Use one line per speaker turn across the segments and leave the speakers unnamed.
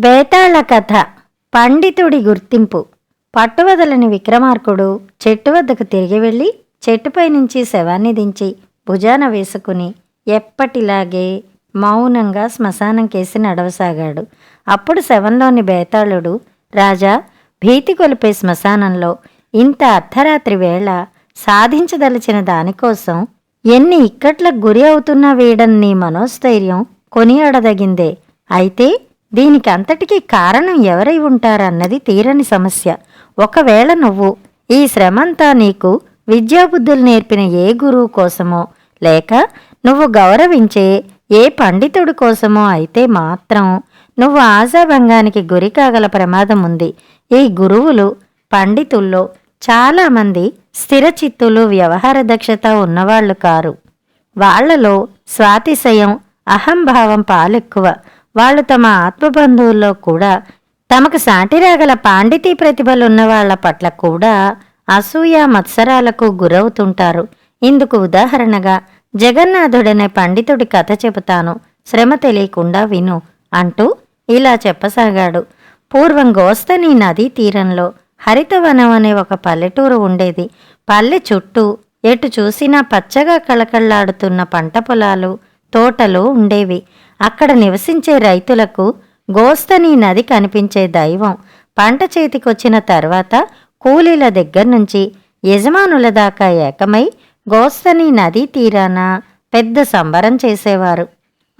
బేతాళ కథ. పండితుడి గుర్తింపు. పట్టువదలని విక్రమార్కుడు చెట్టు వద్దకు తిరిగి వెళ్ళి చెట్టుపై నుంచి శవాన్ని దించి భుజాన వేసుకుని ఎప్పటిలాగే మౌనంగా శ్మశానం కేసి నడవసాగాడు. అప్పుడు శవంలోని బేతాళుడు రాజా భీతి కొలిపే శ్మశానంలో ఇంత అర్ధరాత్రి వేళ సాధించదలిచిన దానికోసం ఎన్ని ఇక్కట్లకు గురి అవుతున్నా వీడని నీ మనోస్థైర్యం కొనియాడదగిందే. అయితే దీనికి అంతటికీ కారణం ఎవరై ఉంటారన్నది తీరని సమస్య. ఒకవేళ నువ్వు ఈ శ్రమంతా నీకు విద్యాబుద్ధులు నేర్పిన ఏ గురువు కోసమో లేక నువ్వు గౌరవించే ఏ పండితుడి కోసమో అయితే మాత్రం నువ్వు ఆశాభంగానికి గురి కాగల ప్రమాదం ఉంది. ఈ గురువులు పండితుల్లో చాలామంది స్థిరచిత్తులు వ్యవహార దక్షత ఉన్నవాళ్ళు కారు. వాళ్ళలో స్వాతిశయం అహంభావం పాలెక్కువ. వాళ్ళు తమ ఆత్మబంధువుల్లో కూడా తమకు సాటిరాగల పాండితీ ప్రతిభలున్న వాళ్ళ పట్ల కూడా అసూయ మత్సరాలకు గురవుతుంటారు. ఇందుకు ఉదాహరణగా జగన్నాథుడనే పండితుడి కథ చెబుతాను. శ్రమ తెలియకుండా విను అంటూ ఇలా చెప్పసాగాడు. పూర్వం గోస్తని నదీ తీరంలో హరితవనం అనే ఒక పల్లెటూరు ఉండేది. పల్లె చుట్టూ ఎటు చూసినా పచ్చగా కళకళ్ళాడుతున్న పంట పొలాలు తోటలు ఉండేవి. అక్కడ నివసించే రైతులకు గోస్తని నది కనిపించే దైవం. పంట చేతికొచ్చిన తర్వాత కూలీల దగ్గర నుంచి యజమానుల దాకా ఏకమై గోస్తని నదీ తీరాన పెద్ద సంబరం చేసేవారు.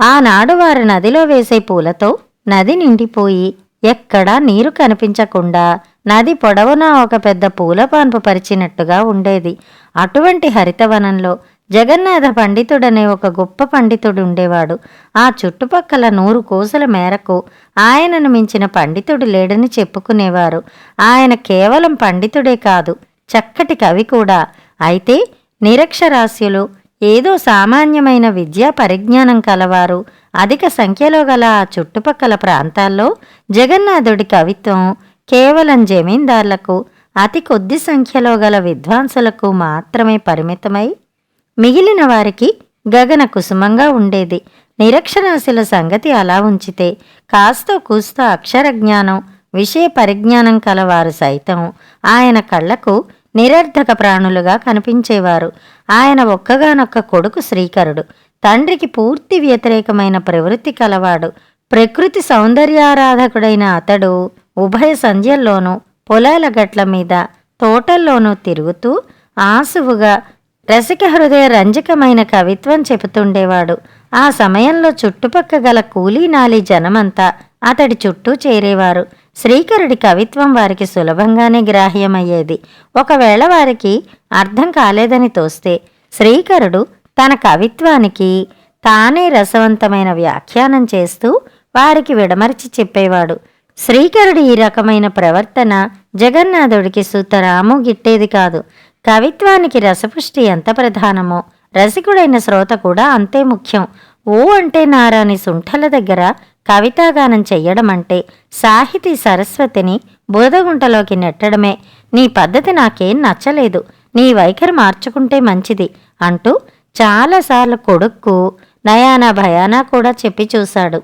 ఆనాడు వారు నదిలో వేసే పూలతో నది నిండిపోయి ఎక్కడా నీరు కనిపించకుండా నది పొడవునా ఒక పెద్ద పూలపాన్పు పరిచినట్టుగా ఉండేది. అటువంటి హరితవనంలో జగన్నాథ పండితుడనే ఒక గొప్ప పండితుడు ఉండేవాడు ఆ చుట్టుపక్కల నూరు కోసల మేరకు ఆయనను మించిన పండితుడు లేడని చెప్పుకునేవారు. ఆయన కేవలం పండితుడే కాదు చక్కటి కవి కూడా. అయితే నిరక్షరాస్యులు ఏదో సామాన్యమైన విద్యా పరిజ్ఞానం కలవారు. అధిక సంఖ్యలో గల ఆ చుట్టుపక్కల ప్రాంతాల్లో జగన్నాథుడి కవిత్వం కేవలం జమీందార్లకు అతి కొద్ది సంఖ్యలో గల విద్వాంసులకు మాత్రమే పరిమితమై మిగిలిన వారికి గగన కుసుమంగా ఉండేది. నిరక్షరాశుల సంగతి అలా ఉంచితే కాస్తో కూస్తో అక్షర జ్ఞానం విషయ పరిజ్ఞానం కలవారు సైతం. ఆయన కళ్ళకు నిరర్ధక ప్రాణులుగా కనిపించేవారు. ఆయన ఒక్కగానొక్క కొడుకు శ్రీకరుడు. తండ్రికి పూర్తి వ్యతిరేకమైన ప్రవృత్తి కలవాడు. ప్రకృతి సౌందర్యారాధకుడైన అతడు ఉభయ సంధ్యల్లోనూ పొలాల గట్ల మీద తోటల్లోనూ తిరుగుతూ ఆసువుగా రసిక హృదయ రంజకమైన కవిత్వం చెబుతుండేవాడు. ఆ సమయంలో చుట్టుపక్క గల కూలీనాలి జనమంతా అతడి చుట్టూ చేరేవారు. శ్రీకరుడి కవిత్వం వారికి సులభంగానే గ్రాహ్యమయ్యేది. ఒకవేళ వారికి అర్థం కాలేదని తోస్తే శ్రీకరుడు తన కవిత్వానికి తానే రసవంతమైన వ్యాఖ్యానం చేస్తూ వారికి విడమర్చి చెప్పేవాడు. శ్రీకరుడి ఈ రకమైన ప్రవర్తన జగన్నాథుడికి సుతరాము గిట్టేది కాదు. కవిత్వానికి రసపుష్టి ఎంత ప్రధానమో రసికుడైన శ్రోత కూడా అంతే ముఖ్యం. ఓ అంటే నారాని సుంఠల దగ్గర కవితాగానం చెయ్యడం అంటే సాహితీ సరస్వతిని బురదగుంటలోకి నెట్టడమే. నీ పద్ధతి నాకేం నచ్చలేదు నీ వైఖరి మార్చుకుంటే మంచిది అంటూ చాలాసార్లు కొడుక్కు నయానా భయానా కూడా చెప్పి చూశాడు.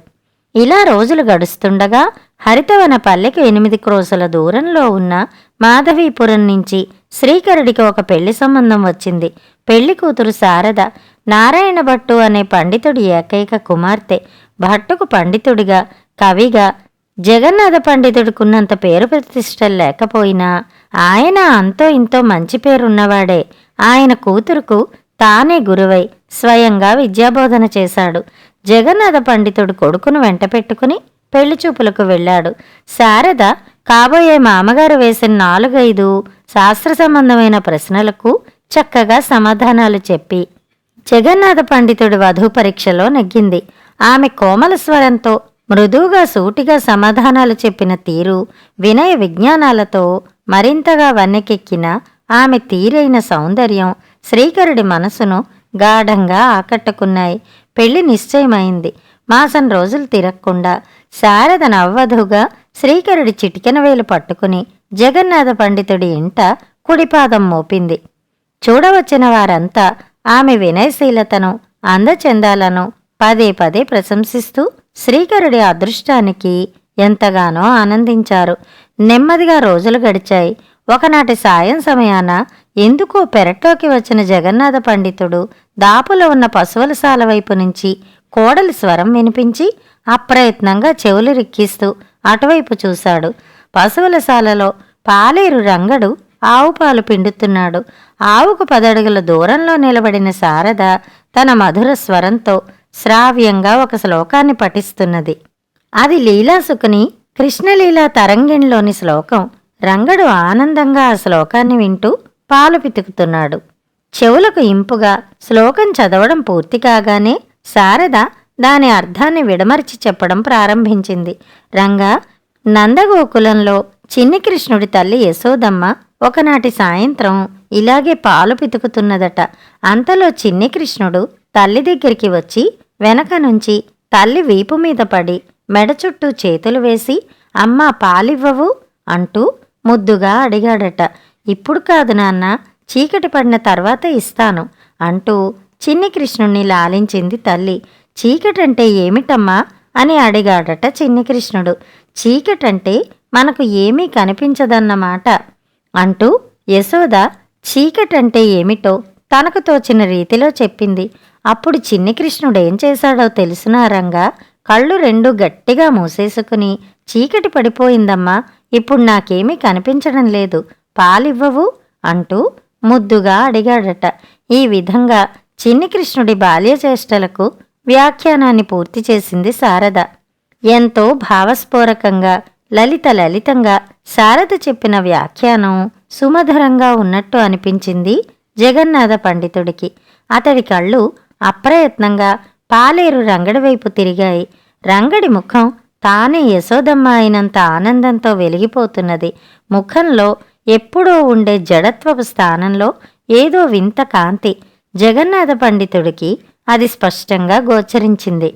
ఇలా రోజులు గడుస్తుండగా హరితవన పల్లెకు ఎనిమిది క్రోసుల దూరంలో ఉన్న మాధవీపురం నుంచి శ్రీకరుడికి ఒక పెళ్ళి సంబంధం వచ్చింది. పెళ్ళి కూతురు శారద నారాయణ భట్టు అనే పండితుడి ఏకైక కుమార్తె. భట్టుకు పండితుడిగా కవిగా జగన్నాథ పండితుడికున్నంత పేరు ప్రతిష్టలు లేకపోయినా ఆయన అంతో ఇంతో మంచి పేరున్నవాడే. ఆయన కూతురుకు తానే గురువై స్వయంగా విద్యాబోధన చేశాడు. జగన్నాథ పండితుడు కొడుకును వెంట పెట్టుకుని పెళ్ళి చూపులకు వెళ్ళాడు. శారద కాబోయే మామగారు వేసిన నాలుగైదు శాస్త్ర సంబంధమైన ప్రశ్నలకు చక్కగా సమాధానాలు చెప్పి జగన్నాథ పండితుడి వధు పరీక్షలో నెగ్గింది. ఆమె కోమల స్వరంతో మృదువుగా సూటిగా సమాధానాలు చెప్పిన తీరు వినయ విజ్ఞానాలతో మరింతగా వన్నెకెక్కిన ఆమె తీరైన సౌందర్యం శ్రీకరుడి మనసును గాఢంగా ఆకట్టుకున్నాయి. పెళ్ళి నిశ్చయమైంది. మాసం రోజులు తిరగకుండా శారద నవ్వధుగా శ్రీకరుడి చిటికెన వేలు పట్టుకుని జగన్నాథ పండితుడి ఇంట కుడిపాదం మోపింది. చూడవచ్చిన వారంతా ఆమె వినయశీలతను అందచందాలను పదే పదే ప్రశంసిస్తూ శ్రీకరుడి అదృష్టానికి ఎంతగానో ఆనందించారు. నెమ్మదిగా రోజులు గడిచాయి. ఒకనాటి సాయం సమయాన ఎందుకో పెరట్లోకి వచ్చిన జగన్నాథ పండితుడు దాపులో ఉన్న పశువులశాల వైపు నుంచి కోడలి స్వరం వినిపించి అప్రయత్నంగా చెవులు రిక్కిస్తూ అటువైపు చూశాడు. పశువులశాలలో పాలేరు రంగడు ఆవు పాలు పిండుతున్నాడు. ఆవుకు పదడుగుల దూరంలో నిలబడిన శారద తన మధుర స్వరంతో శ్రావ్యంగా ఒక శ్లోకాన్ని పఠిస్తున్నది. అది లీలాసుకుని కృష్ణలీలా తరంగిణిలోని శ్లోకం. రంగడు ఆనందంగా ఆ శ్లోకాన్ని వింటూ పాలు పితుకుతున్నాడు. చెవులకు ఇంపుగా శ్లోకం చదవడం పూర్తి కాగానే శారద దాని అర్థాన్ని విడమర్చి చెప్పడం ప్రారంభించింది. రంగా నందగోకులంలో చిన్ని కృష్ణుడి తల్లి యశోదమ్మ ఒకనాటి సాయంత్రం ఇలాగే పాలు పితుకుతున్నదట. అంతలో చిన్ని కృష్ణుడు తల్లి దగ్గరికి వచ్చి వెనక నుంచి తల్లి వీపు మీద పడి మెడ చుట్టూ చేతులు వేసి అమ్మా పాలివ్వవు? అంటూ ముద్దుగా అడిగాడట. ఇప్పుడు కాదు నాన్న చీకటి పడిన తర్వాత ఇస్తాను అంటూ చిన్ని కృష్ణుణ్ణి లాలించింది తల్లి. చీకటంటే ఏమిటమ్మా? అని అడిగాడట చిన్ని కృష్ణుడు చీకటంటే మనకు ఏమీ కనిపించదన్నమాట. అంటూ యశోద చీకటంటే ఏమిటో తనకు తోచిన రీతిలో చెప్పింది. అప్పుడు చిన్ని కృష్ణుడు ఏం చేశాడో తెలుసునారంగా కళ్ళు రెండు గట్టిగా మూసేసుకుని చీకటి పడిపోయిందమ్మా ఇప్పుడు నాకేమీ కనిపించడం లేదు పాలివ్వవు? అంటూ ముద్దుగా అడిగాడట. ఈ విధంగా చిన్ని కృష్ణుడి బాల్య చేష్టలకు వ్యాఖ్యానాన్ని పూర్తి చేసింది శారద. ఎంతో భావస్ఫోరకంగా లలిత లలితంగా శారద చెప్పిన వ్యాఖ్యానం సుమధురంగా ఉన్నట్టు అనిపించింది జగన్నాథ పండితుడికి. అతడి కళ్ళు అప్రయత్నంగా పాలేరు రంగడి వైపు తిరిగాయి. రంగడి ముఖం తానే యశోదమ్మ అయినంత ఆనందంతో వెలిగిపోతున్నది. ముఖంలో ఎప్పుడో ఉండే జడత్వపు స్థానంలో ఏదో వింత కాంతి జగన్నాథ పండితుడికి అది స్పష్టంగా గోచరించింది.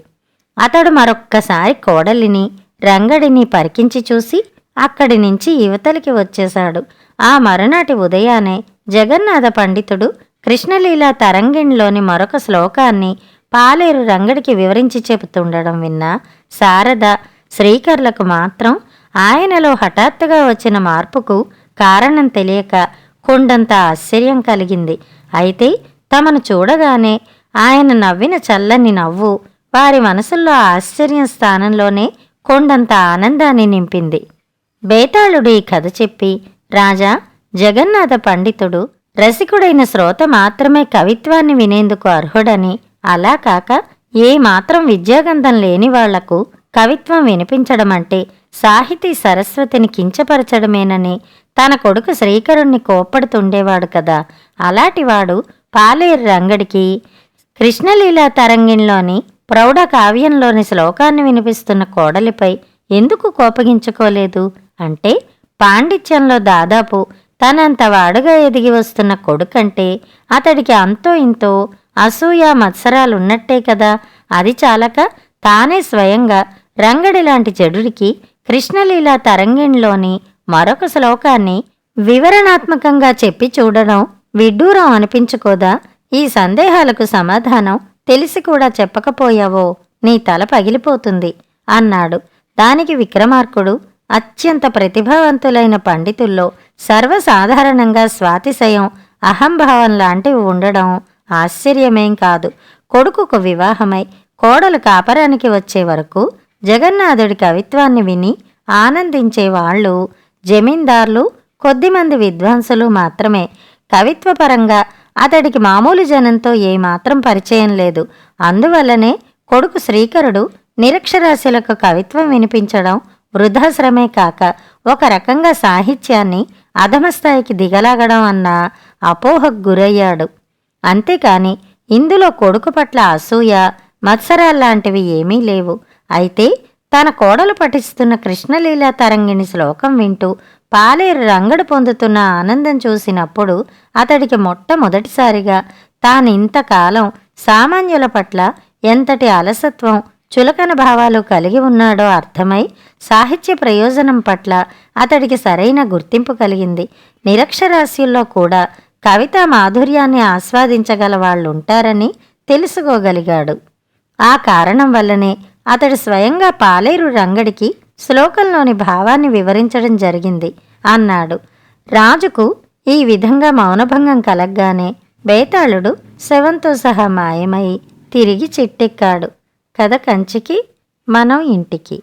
అతడు మరొక్కసారి కోడలిని రంగడిని పరికించి చూసి అక్కడి నుంచి యువతలికి వచ్చేశాడు. ఆ మరునాటి ఉదయానే జగన్నాథ పండితుడు కృష్ణలీల తరంగిణిలోని మరొక శ్లోకాన్ని పాలేరు రంగడికి వివరించి చెబుతుండడం విన్న శారద శ్రీకర్లకు మాత్రం ఆయనలో హఠాత్తుగా వచ్చిన మార్పుకు కారణం తెలియక కొండంత ఆశ్చర్యం కలిగింది. అయితే తమను చూడగానే ఆయన నవ్విన చల్లని నవ్వు వారి మనసుల్లో ఆశ్చర్యం స్థానంలోనే కొండంత ఆనందాన్ని నింపింది. బేతాళుడు ఈ కథ చెప్పి రాజా జగన్నాథ పండితుడు రసికుడైన శ్రోత మాత్రమే కవిత్వాన్ని వినేందుకు అర్హుడని అలా కాక ఏ మాత్రం విద్యాగంధం లేని వాళ్ళకు కవిత్వం వినిపించడమంటే సాహితీ సరస్వతిని కించపరచడమేనని తన కొడుకు శ్రీకరుణ్ణి కోప్పడుతుండేవాడు కదా. అలాంటివాడు పాలేరు రంగడికి కృష్ణలీలా తరంగిణిలోని ప్రౌఢ కావ్యంలోని శ్లోకాన్ని వినిపిస్తున్న కోడలిపై ఎందుకు కోపగించుకోలేదు? అంటే పాండిత్యంలో దాదాపు తనంత వాడుగా ఎదిగి వస్తున్న కొడుకంటే అతడికి అంతో ఇంతో అసూయ మత్సరాలున్నట్టే కదా. అది చాలక తానే స్వయంగా రంగడి లాంటి చెడుడికి కృష్ణలీలా తరంగిణిలోని మరొక శ్లోకాన్ని వివరణాత్మకంగా చెప్పి చూడడం విడ్డూరం అనిపించుకోదా? ఈ సందేహాలకు సమాధానం తెలిసి కూడా చెప్పకపోయావో నీ తల పగిలిపోతుంది అన్నాడు. దానికి విక్రమార్కుడు అత్యంత ప్రతిభావంతులైన పండితుల్లో సర్వసాధారణంగా స్వాతిశయం అహంభావం లాంటివి ఉండడం ఆశ్చర్యమేం కాదు. కొడుకుకు వివాహమై కోడలు కాపరానికి వచ్చే వరకు జగన్నాథుడి కవిత్వాన్ని విని ఆనందించే వాళ్ళు జమీందార్లు కొద్దిమంది విద్వాంసులు మాత్రమే. కవిత్వపరంగా అతడికి మామూలు జనంతో ఏమాత్రం పరిచయం లేదు. అందువల్లనే కొడుకు శ్రీకరుడు నిరక్షరాస్యులకు కవిత్వం వినిపించడం వృద్ధాశ్రమే కాక ఒక రకంగా సాహిత్యాన్ని అధమస్థాయికి దిగలాగడం అన్న అపోహకు గురయ్యాడు. అంతేకాని ఇందులో కొడుకు పట్ల అసూయ మత్సరాల్లాంటివి ఏమీ లేవు. అయితే తన కోడలు పఠిస్తున్న కృష్ణలీలా తరంగిణి శ్లోకం వింటూ పాలేరు రంగడు పొందుతున్న ఆనందం చూసినప్పుడు అతడికి మొట్టమొదటిసారిగా తానింతకాలం సామాన్యుల పట్ల ఎంతటి అలసత్వం చులకన భావాలు కలిగి ఉన్నాడో అర్థమై సాహిత్య ప్రయోజనం పట్ల అతడికి సరైన గుర్తింపు కలిగింది. నిరక్షరాస్యుల్లో కూడా కవితా మాధుర్యాన్ని ఆస్వాదించగల వాళ్ళుంటారని తెలుసుకోగలిగాడు. ఆ కారణం వల్లనే అతడు స్వయంగా పాలేరు రంగడికి శ్లోకంలోని భావాన్ని వివరించడం జరిగింది. అన్నాడు. రాజుకు ఈ విధంగా మౌనభంగం కలగ్గానే బేతాళుడు శవంతో సహా మాయమై తిరిగి చెట్టెక్కాడు. కథ కంచికి మనం ఇంటికి.